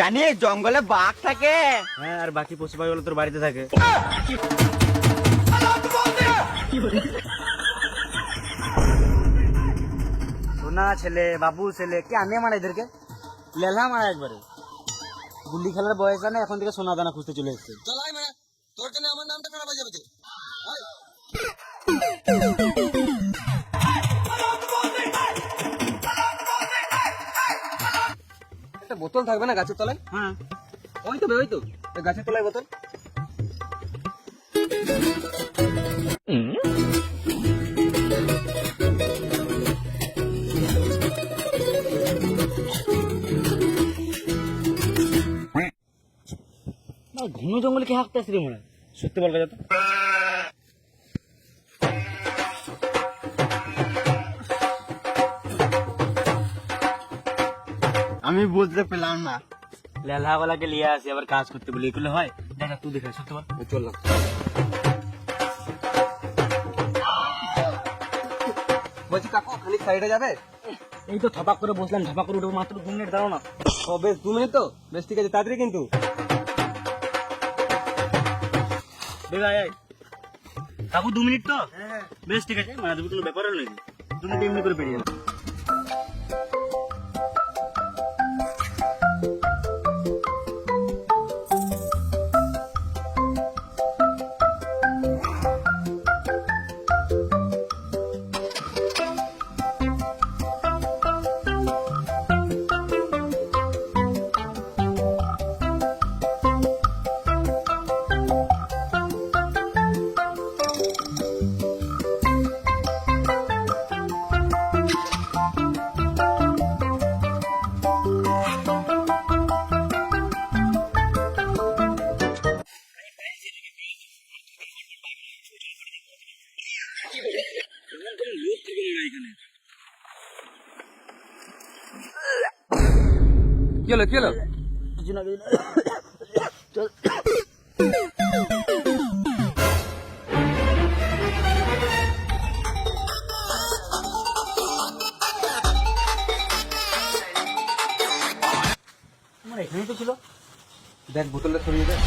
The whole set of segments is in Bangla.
জানিস জঙ্গলে বাঘ থাকে। হ্যাঁ আর বাকি পশু পাখিগুলো তোর বাড়িতে থাকে। সোনা ছেলে বাবু ছেলে কে আনে মারা এদেরকে? লেলা মারা একবারে। গুলি খেলার বয়স না এখন থেকে সোনা দানা খুঁজতে চলে এসছে। একটা বোতল থাকবে না গাছের তলায়? হ্যাঁ। ওই তো ওই তো। গাছের তলায় বোতল। না ঘন জঙ্গলে কি হাঁকতে আসছে রে মনে হয়? সত্যি বল কথা আমি বুঝতে পেলাম না। লেলা গলাকে লিয়ে আসি আবার কাজ করতে বলি এগুলো হয়? দেখা তুই দেখা সত্যি চললাম। বলছি কাকু খালি সাইডে যাবে? এই তো থপাক করে বসলাম থপাক করে উঠবো মাত্র দু মিনিট দাঁড়াও না। ও বেশ দু মিনিট তো। বেশ ঠিক আছে তাড়াতাড়ি কিন্তু। কাকু দু মিনিট তো? বেশ ঠিক আছে মানে তুমি কোনো ব্যাপার হলো নাকি দু মিনিট এমনি করে পেরিয়ে যাবে কি হলো কি হলো? কিছু না কিছু না চল আমার এখানেই তো ছিল? দেখ বোতলটা সরিয়ে দেখ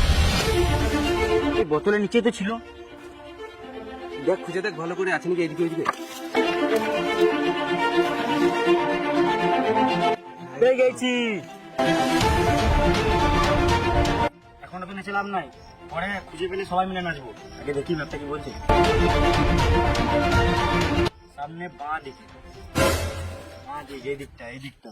এই বোতলের নিচেই তো ছিল। দেখ খুঁজে দেখ ভালো করে আছে নাকি এদিকে ওইদিকে। পেয়ে গেছি। এখন তো নেচে লাভ নাই। পরে খুঁজে পেলে সবাই মিলে নাচবো। আগে দেখি ম্যাপটা কি বলছে। সামনে বাঁ দিকে। বাঁ দিকে এই দিকটা এই দিকটা।